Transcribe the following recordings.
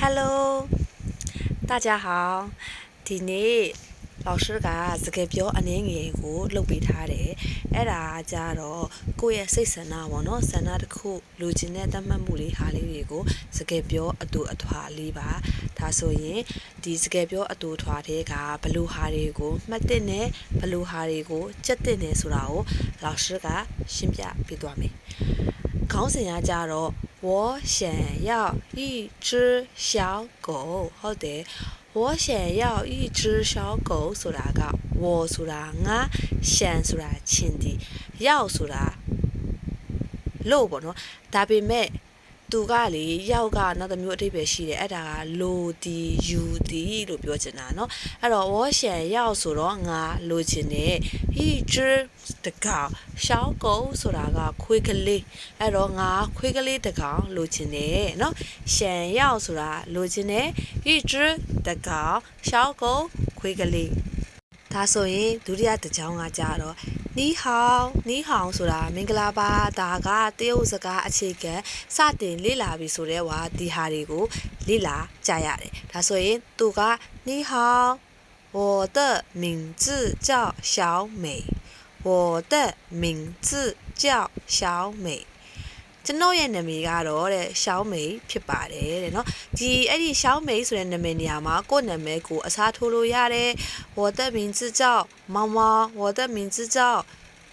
Hello 大家好ဒီနေ့老师ကစကားပြောအနည်းငယ်ကိုလုပ်ပေးထားတယ်အဲ့ဒါကြတော့ကိုယ့်ရဲ့စိတ်ဆန္ဒပေါ့နော်ဆန္ဒတစ်ခုလူချင်တဲ့တတ်မှတ်မှုလေးဟာလေးတွေကိုစကားပြောအတူအထွာလေးပါဒါဆိုရင်ဒီစကားပြောအတူအထွာတဲ့ကဘလူဟာတွေကိုမှတ်တဲ့နဲ့ဘလူဟာတွေကိုကြက်တဲ့နဲ့ဆိုတာကို老师ကရှင်းပြပေးသွားမယ် ခေါင်းစဉ်ကကြတော့我想要一只小狗ဟုတ်တယ်我想要一只小狗ဆိုတာက我ဆိုတာငါ想ဆိုတာချင်းဒီ要ဆိုတာလို့ပေါ့နော်ဒါပေမဲ့ သူကလေယောက်ကနောက်တစ်မျိုးအတိတ်ပဲရှိတယ်အဲ့ဒါကလိုဒီယူဒီလို့ပြောချင်တာเนาะအဲ့တော့ဝေါ်ရှန်ရောက်ဆိုတော့ငါလိုချင်တယ်ဟီဂျီတကောင်ရှောင်းကုံဆိုတာကခွေးကလေးအဲ့တော့ငါခွေးကလေးတကောင်လိုချင်တယ်เนาะရှန်ရောက်ဆိုတာလိုချင်တယ်ဟီဂျီတကောင်ရှောင်းကုံခွေးကလေးဒါဆိုရင်ဒုတိယတစ်ကြောင်းကကြတော့ နီဟောင်းနီဟောင်းဆိုတာမင်္ဂလာပါဒါကတရုတ်စကားအခြေခံစတင်လေ့လာပြီဆိုတဲ့ဝါဒီဟာတွေကိုလေ့လာကြရတယ်ဒါဆိုရင်သူကနီဟောင်း我的名字叫小美我的名字叫小美 ကျွန်တော်ရဲ့နာမည်ကတော့တဲ့ရှောင်းမေဖြစ်ပါတယ်တဲ့နော်ဒီအဲ့ဒီရှောင်းမေဆိုတဲ့နာမည်နေရာမှာကိုယ့်နာမည်ကိုအစားထိုးလို့ရတဲ့ဝေါ်သက်မင်းကြီးကြောင့်မောင်မောင်ဝေါ်သက်မင်းကြီးကြောင့်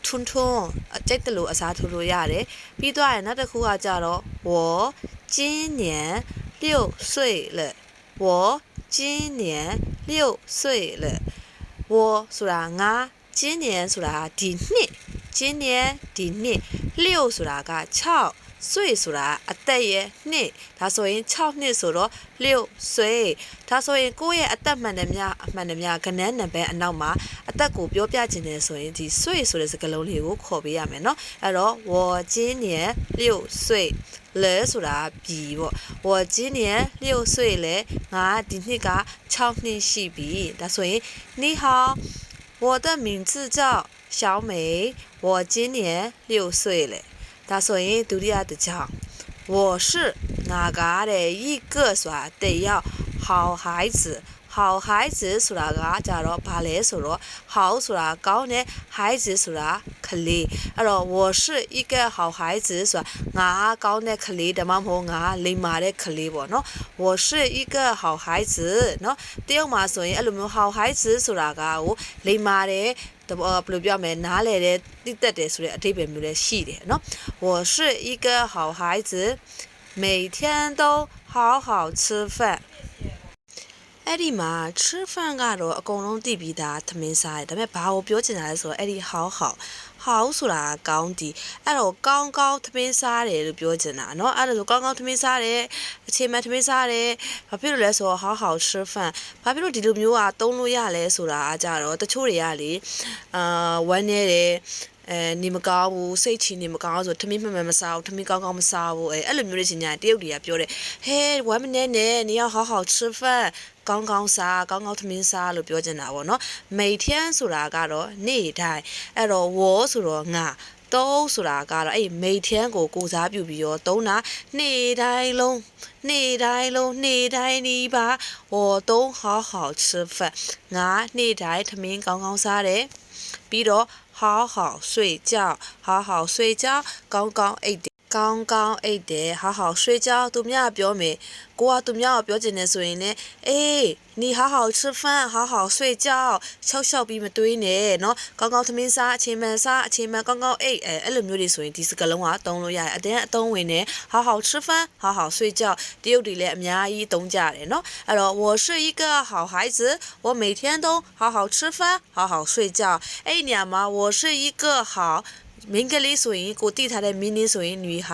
ထွန်းထွန်းအကြိုက်တလို့အစားထိုးလို့ရတယ်ပြီးတော့နောက်တစ်ခုကကြတော့ဝေါ်ကျင်းညံ六岁了，我今年六岁了。我ဆိုတာငါ今年ဆိုတာဒီနှစ်今年ဒီနှစ်六ဆိုတာက6 岁ဆိုတာအသက်ရဲ့နှစ်ဒါဆိုရင်6နှစ်ဆိုတော့6岁ဒါဆိုရင်ကိုယ့်ရဲ့အသက်မှန်တယ်များအမှန်တယ်များကနန်းနံပါတ်အနောက်မှာအသက်ကိုပြောပြခြင်းတယ်ဆိုရင်ဒီ岁ဆိုတဲ့စကားလုံးလေးကိုခေါ်ပေးရမယ်เนาะအဲ့တော့我今年6岁လဲဆိုတာပြီပေါ့我今年6岁လဲငါဒီနှစ်က6နှစ်ရှိပြီဒါဆိုရင်你好我的名字叫小美我今年6岁了 他虽然独立啊得强，我是我嘎的一个耍得要好孩子。好孩子ဆိုတာကကြတော့ဘာလဲဆိုတော့好ဆိုတာကောင်းတဲ့孩子ဆိုတာကလေးအဲ့တော့我是一个好孩子ဆိုတာငါကောင်းတဲ့ကလေးဒါမှမဟုတ်ငါလိမ္မာတဲ့ကလေးပေါ့နော်我是一个好孩子နော်တယောက်မှာဆိုရင်အဲ့လိုမျိုး好孩子ဆိုတာကကိုလိမ္မာတဲ့တဘောဘယ်လိုပြောမလဲနားလေတဲ့တိတက်တယ်ဆိုတဲ့အဓိပ္ပာယ်မျိုးလည်းရှိတယ်เนาะ我是一个好孩子每天都好好吃饭 အဲ့ဒီမှာ true fan ကတော့အကုန်လုံးသိပြီးသားသမင်းစားတယ်ဒါပေမဲ့ဘာကိုပြောချင်တာလဲဆိုတော့အဲ့ဒီ how how ဟောင်းဆိုတာကောင်းဒီအဲ့တော့ကောင်းကောင်းသမင်းစားတယ်လို့ပြောချင်တာเนาะအဲ့ဒါဆိုကောင်းကောင်းသမင်းစားတယ်အခြေမဲ့သမင်းစားတယ်ဘာဖြစ်လို့လဲဆိုတော့ဟောင်းဟောင်းရှဖန်ဘာဖြစ်လို့ဒီလိုမျိုးอ่ะသုံးလို့ရလဲဆိုတာကြတော့တချို့တွေကလေအာဝမ်းနေတယ်အဲနေမကောင်းဘူးစိတ်ချနေမကောင်းဆိုထမင်းမှန်မှန်မစားဘူးထမင်းကောင်းကောင်းမစားဘူးအဲအဲ့လိုမျိုးတွေချင်ညာတရုတ်တွေကပြောတယ်ဟဲဝမ်းမနေနဲ့နေရဟောင်းဟောင်းချဖန် ကောင်းကောင်းစားကောင်းကောင်းထမင်းစားလို့ပြောချင်တာပေါ့နော်每天ဆိုတာကတော့နေ့တိုင်းအဲ့တော့ဝေါ်ဆိုတော့ငါတုံးဆိုတာကတော့အဲ့မိထန်းကိုကိုစားပြုပြီးတော့တုံးတာနေ့တိုင်းလုံးနေ့တိုင်းလုံးနေ့တိုင်းနီးပါ我都好好吃饭ငါနေ့တိုင်းထမင်းကောင်းကောင်းစားတယ်ပြီးတော့好好睡觉好好睡觉ကောင်းကောင်းအိတ်တယ် ကောင်းကောင်းအိတ်တယ်好好睡觉သူများပြောမယ်ကိုကသူများကိုပြောချင်နေဆိုရင်လည်းအေး你好好吃饭好好睡觉ချောက်ချောက်ပြီးမတွေးနဲ့เนาะကောင်းကောင်းသမင်းစားအချိန်မှန်စားအချိန်မှန်ကောင်းကောင်းအိတ်အဲအဲ့လိုမျိုးတွေဆိုရင်ဒီစကလုံးကသုံးလို့ရတယ်အတင်းအသုံးဝင်နေ好好吃饭好好睡觉တရုတ်တွေလည်းအများကြီးသုံးကြတယ်เนาะအဲ့တော့我是一个好孩子我每天都好好吃饭好好睡觉အဲ့ဒီနေရာမှာ我是一个好 မင်္ဂလိဆိုရင်ကိုတိထားတဲ့မင်းလေးဆိုရင်女孩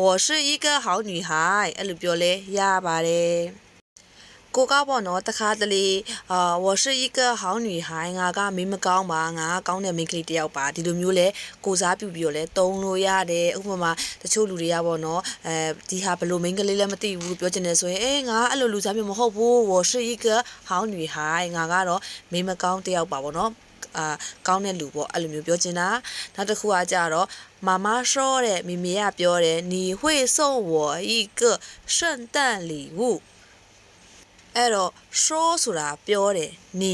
我是一个好女孩အဲ့လိုပြောလဲရပါတယ်ကိုကပေါ့နော်တခါတလေအာ我是一个好女孩ငါကမင်းမကောင်းပါငါကောင်းတဲ့မိန်းကလေးတစ်ယောက်ပါဒီလိုမျိုးလဲကိုစားပြုပြီးတော့လဲတုံးလို့ရတယ်ဥပမာတချို့လူတွေကပေါ့နော်အဲဒီဟာဘယ်လိုမိန်းကလေးလဲမသိဘူးပြောချင်တယ်ဆိုရင်အေးငါအဲ့လိုလူစားမျိုးမဟုတ်ဘူး我是一个好女孩ငါကတော့မင်းမကောင်းတစ်ယောက်ပါပေါ့နော် အာကောင်းတဲ့လူပေါ့အဲ့လိုမျိုးပြောချင်တာနောက်တစ်ခုကကြတော့妈妈说တဲ့မိမိကပြောတယ်你会送我一个圣诞礼物အဲ့တော့ show ဆိုတာပြောတယ်你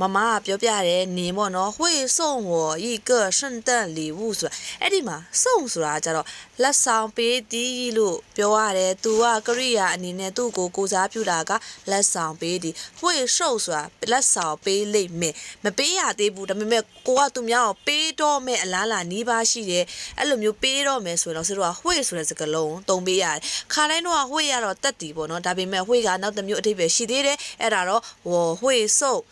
မမကပြောပြတယ်နေပေါ့နော်会送我一个圣诞礼物ဆိုတာအဲ့ဒီမှာ送ဆိုတာကြတော့လက်ဆောင်ပေးသည်လို့ပြောရတယ်သူကကရိယာအနေနဲ့သူ့ကိုကိုစားပြုတာကလက်ဆောင်ပေးသည်会送ဆိုတာလက်ဆောင်ပေးလိမ့်မယ်မပေးရသေးဘူးဒါပေမဲ့ကိုကသူများကိုပေးတော့မယ်အလားလာနီးပါးရှိတယ်အဲ့လိုမျိုးပေးတော့မယ်ဆိုရင်တော့ဆရာတို့က会ဆိုတဲ့စကားလုံးတုံပေးရတယ်ခါတိုင်းတော့会ရတော့တက်တီပေါ့နော်ဒါပေမဲ့会ကနောက်တစ်မျိုးအထိပ္ပယ်ရှိသေးတယ်အဲ့ဒါတော့我会送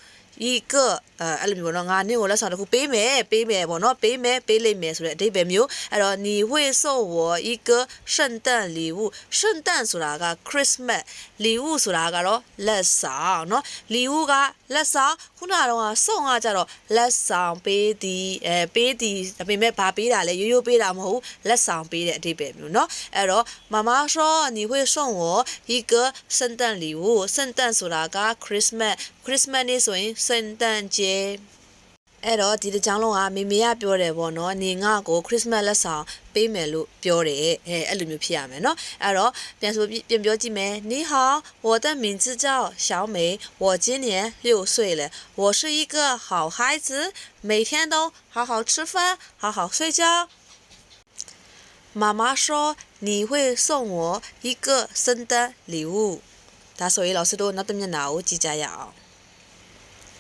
一个အဲအဲ့လိုမျိုးပေါ့နော်ငါနင့်ကိုလက်ဆောင်တစ်ခုပေးမယ်ပေးမယ်ပေါ့နော်ပေးမယ်ပေးလိုက်မယ်ဆိုတဲ့အဓိပ္ပာယ်မျိုးအဲ့တော့你会送我一个圣诞礼物圣诞ဆိုတာက Christmas 礼物ဆိုတာကတော့လက်ဆောင်เนาะ礼物ကလက်ဆောင်ခုနကတော့送ကကြတော့လက်ဆောင်ပေးသည်အဲပေးသည်ဒါပေမဲ့ဘာပေးတာလဲရိုးရိုးပေးတာမဟုတ်ဘူးလက်ဆောင်ပေးတဲ့အဓိပ္ပာယ်မျိုးเนาะအဲ့တော့妈妈说你会送我一个圣诞礼物圣诞ဆိုတာက Christmas Christmas နေ့ဆိုရင်圣诞节အဲ့တော့ဒီတစ်ကြောင်းလုံးကမေမေကပြောတယ်ပေါ့နော်နေငါ့ကိုခရစ်စမတ်လက်ဆောင်ပေးမယ်လို့ပြောတယ်အဲအဲ့လိုမျိုးဖြစ်ရမယ်နော်အဲ့တော့ပြန်ဆိုပြန်ပြောကြည့်မယ်你好我的名字叫小美我今年六岁了我是一个好孩子每天都好好吃饭好好睡觉妈妈说你会送我一个圣诞礼物ဒါဆိုရင်老师တို့နောက်တစ်မျက်နှာကိုကြည့်ကြရအောင်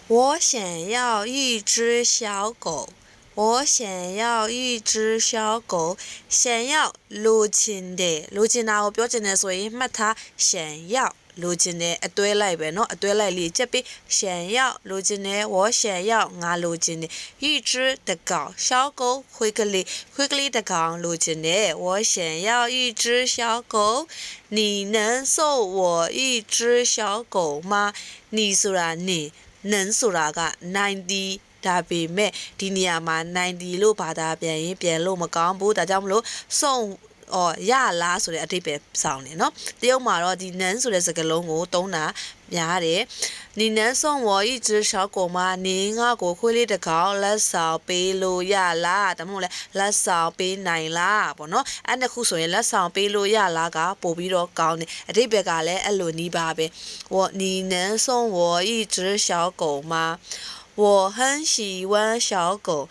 我想要一只小狗。我想要一只小狗。想要လိုချင်တယ်လိုချင်တာကိုပြောချင်တယ်ဆိုရင်မှတ်ထား想要လိုချင်တယ်အတွဲလိုက်ပဲเนาะအတွဲလိုက်လေးချက်ပြီး想要လိုချင်တယ်我想要ငါလိုချင်တယ်一只တကောင်小狗ခွေးကလေးခွေးကလေးတကောင်လိုချင်တယ်我想要一只小狗你能送我一只小狗吗你ဆိုတာ你 နန်းဆိုတာက90ဒါပေမဲ့ဒီနေရာမှာ90လို့ဘာသာပြန်ရင်ပြန်လို့မကောင်းဘူးဒါကြောင့်မလို့စုံ အော်ရလားဆိုတဲ့အတိတ်ပဲဆောင်တယ်နော်တရုတ်မှာတော့ဒီနန်းဆိုတဲ့စကားလုံးကိုသုံးတာများတယ်။နီနန်းဆောင်ဝဤဇရှောက်ကိုမနေငါကိုခွေးလေးတစ်ကောင်လက်ဆောင်ပေးလို့ရလားတမို့လဲလက်ဆောင်ပေးနိုင်လားပေါ့နော်။အဲ့တခုဆိုရင်လက်ဆောင်ပေးလို့ရလားကပို့ပြီးတော့ကောင်းတယ်။အတိတ်ဘက်ကလည်းအဲ့လိုနီးပါပဲ။ဝနီနန်းဆောင်ဝဤဇရှောက်ကိုမ我很喜欢小狗，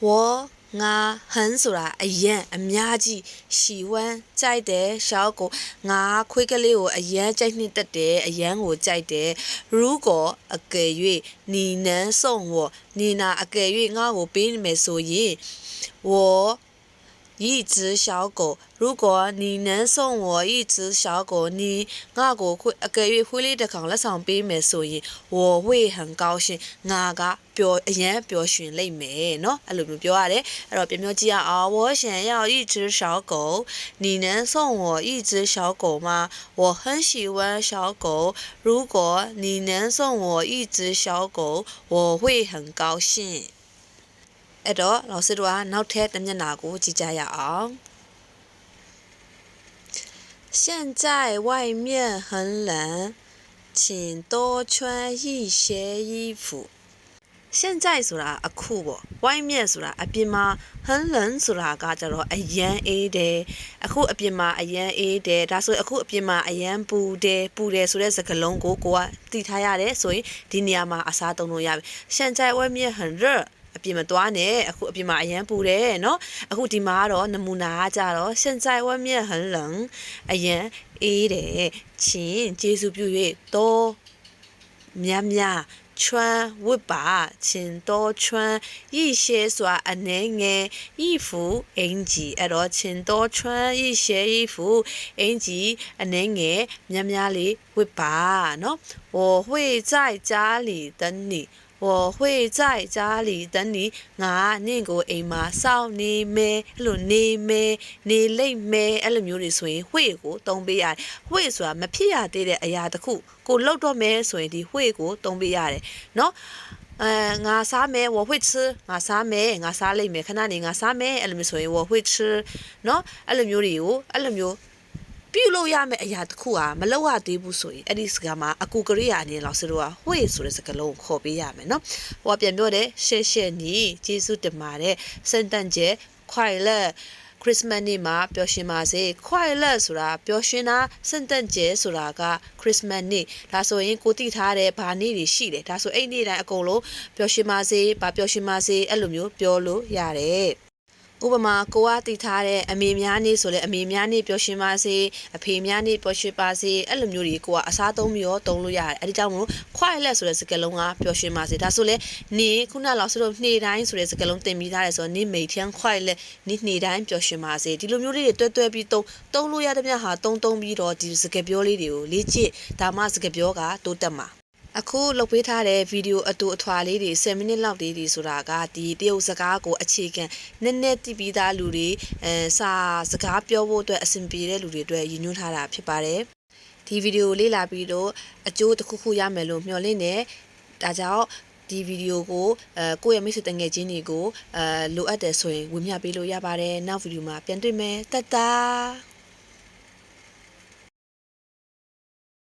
我 ငါဟန်ဆိုတာအယံအများကြီးရှီဝမ်းကြိုက်တယ်ရှောက်ကိုငါခွေးကလေးကိုအယံကြိုက်နှစ်တက်တယ်အယံကိုကြိုက်တယ်ရူကိုအကယ်၍နီနန်းဆုံဝနီနာအကယ်၍ငါ့ကိုပေးမယ်ဆိုရင်我一只小狗。如果你能送我一只小狗，你我个会一个月会的扛了上边买所以，我会很高兴。我个表也表现了没喏，表阿，表表啊！我想要一只小狗，你能送我一只小狗吗？我很喜欢小狗。如果你能送我一只小狗，我会很高兴。 အဲ့တော့老师တို့ကနောက်ထပ်တစ်မျက်နှာကိုကြည့်ကြရအောင်现在外面很冷，请多穿一些衣服。现在ဆိုတာအခုပေါ့ဝိုင်းမြက်ဆိုတာအပြင်မှာဟန်လန်ဆိုတာကကြတော့အရန်အေးတယ်အခုအပြင်မှာအရန်အေးတယ်ဒါဆိုအခုအပြင်မှာအရန်ပူတယ်ပူတယ်ဆိုတဲ့စကားလုံးကိုကိုကသိထားရတယ်ဆိုရင်ဒီနေရာမှာအစားသုံးလို့ရပြီ现在外面很热 အပြင်မသွားနဲ့အခုအပြင်မှာအရန်ပူတယ်เนาะအခုဒီမှာကတော့နမူနာကကြတော့现在外面很冷အရန်အေးတယ်ချင်းကျေးဇူးပြု၍တော့များများ穿ဝတ်ပါချင်းတော့穿一些ဆိုတာအနေငယ်衣服အင်ကြီးအဲ့တော့ချင်းတော့穿一些衣服အင်ကြီးအနေငယ်များများလေးဝတ်ပါเนาะ我会在家里等你 我会在家里等你ငါနင့်ကိုအိမ်မှာစောင့်နေမယ်အဲ့လိုနေမယ်နေလိမ့်မယ်အဲ့လိုမျိုးတွေဆိုရင်ဝှေ့ကိုတုံးပေးရတယ်ဝှေ့ဆိုတာမဖြစ်ရသေးတဲ့အရာတစ်ခုကိုလှုပ်တော့မယ်ဆိုရင်ဒီဝှေ့ကိုတုံးပေးရတယ်เนาะအဲငါစားမယ်我会吃ငါစားမယ်ငါစားလိမ့်မယ်ခဏနေငါစားမယ်အဲ့လိုမျိုးဆိုရင်我会吃เนาะအဲ့လိုမျိုးတွေကိုအဲ့လိုမျိုး ပြပြုလို့ရမယ့်အရာတစ်ခုဟာမလောက်ရသေးဘူးဆိုရင်အဲ့ဒီစကားမှာအကူကရိယာအနေနဲ့လောက်စတို့ကဝေ့ဆိုတဲ့စကားလုံးကိုခေါ်ပေးရမယ်နော်ဟိုကပြန်ပြောတယ်ရှေ့ရှေ့နီးဂျေစုတင်ပါတယ်စန်တန်ကျဲခွိုင်လက်ခရစ်စမတ်နေ့မှာပျော်ရွှင်ပါစေခွိုင်လက်ဆိုတာပျော်ရွှင်တာစန်တန်ကျဲဆိုတာကခရစ်စမတ်နေ့ဒါဆိုရင်ကိုတိထားတဲ့ဘာနေ့တွေရှိတယ်ဒါဆိုအဲ့နေ့တိုင်းအကုန်လုံးပျော်ရွှင်ပါစေဘာပျော်ရွှင်ပါစေအဲ့လိုမျိုးပြောလို့ရတယ် ဥပမာကိုကတည်ထားတဲ့အမေများနေဆိုလဲအမေများနေပျော်ရွှင်ပါစေအဖေများနေပျော်ရွှင်ပါစေအဲ့လိုမျိုးတွေကိုကအစားသုံးပြီးတော့သုံးလို့ရတယ်အဲ့ဒီကြောင့်မို့ quiet ဆိုတဲ့စကားလုံးကပျော်ရွှင်ပါစေဒါဆိုလဲနေခုနလောက်ဆိုတော့နေ့တိုင်းဆိုတဲ့စကားလုံးသင်ပြီးသားတယ်ဆိုတော့နေမိတ်ထန်း quiet နေ့နေ့တိုင်းပျော်ရွှင်ပါစေဒီလိုမျိုးလေးတွေတွဲတွဲပြီးသုံးသုံးလို့ရတဲ့မြတ်ဟာသုံးသုံးပြီးတော့ဒီစကားပြောလေးတွေကိုလေ့ကျင့်ဒါမှစကားပြောကတိုးတက်မှာ အခုလုပ်ပေးထားတဲ့ဗီဒီယိုအတူအထွာလေးတွေ10မိနစ်လောက်လေးတွေဆိုတာကဒီတရုတ်စကားကိုအခြေခံနည်းနည်းသိပြီးသားလူတွေအဲစာစကားပြောဖို့အတွက်အဆင်ပြေတဲ့လူတွေအတွက်ရည်ညွှန်းထားတာဖြစ်ပါတယ်ဒီဗီဒီယိုလေးလာပြီးတော့အကျိုးတစ်ခုခုရမယ်လို့မျှော်လင့်နေဒါကြောင့်ဒီဗီဒီယိုကိုအဲကိုယ့်ရဲ့မိတ်ဆွေတငယ်ချင်းတွေကိုအဲလိုအပ်တယ်ဆိုရင်ဝင်မျှပေးလို့ရပါတယ်နောက်ဗီဒီယိုမှာပြန်တွေ့မယ်တတ်တာ